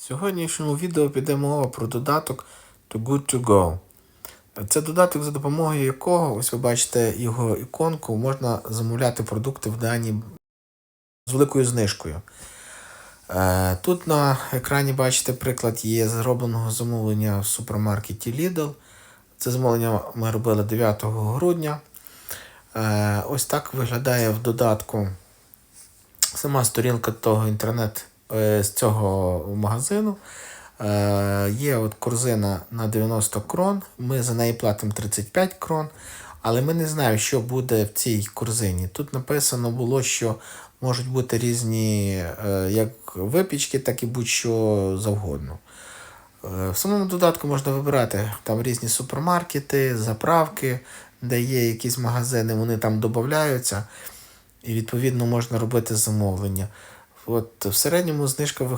В сьогоднішньому відео піде мова про додаток To Good To Go. Це додаток, за допомогою якого, ось ви бачите його іконку, можна замовляти продукти в дані з великою знижкою. Е, Тут на екрані бачите приклад є зробленого замовлення в супермаркеті Lidl. Це замовлення ми робили 9 грудня. Е, Ось так виглядає в додатку сама сторінка того інтернет з цього магазину. Е, Є от корзина на 90 крон. Ми за неї платимо 35 крон. Але ми не знаємо, що буде в цій корзині. Тут написано було, що можуть бути різні е, як випічки, так і будь-що завгодно. Е, В самому додатку можна вибирати там різні супермаркети, заправки, де є якісь магазини, вони там додаються, і відповідно можна робити замовлення. От в середньому знижка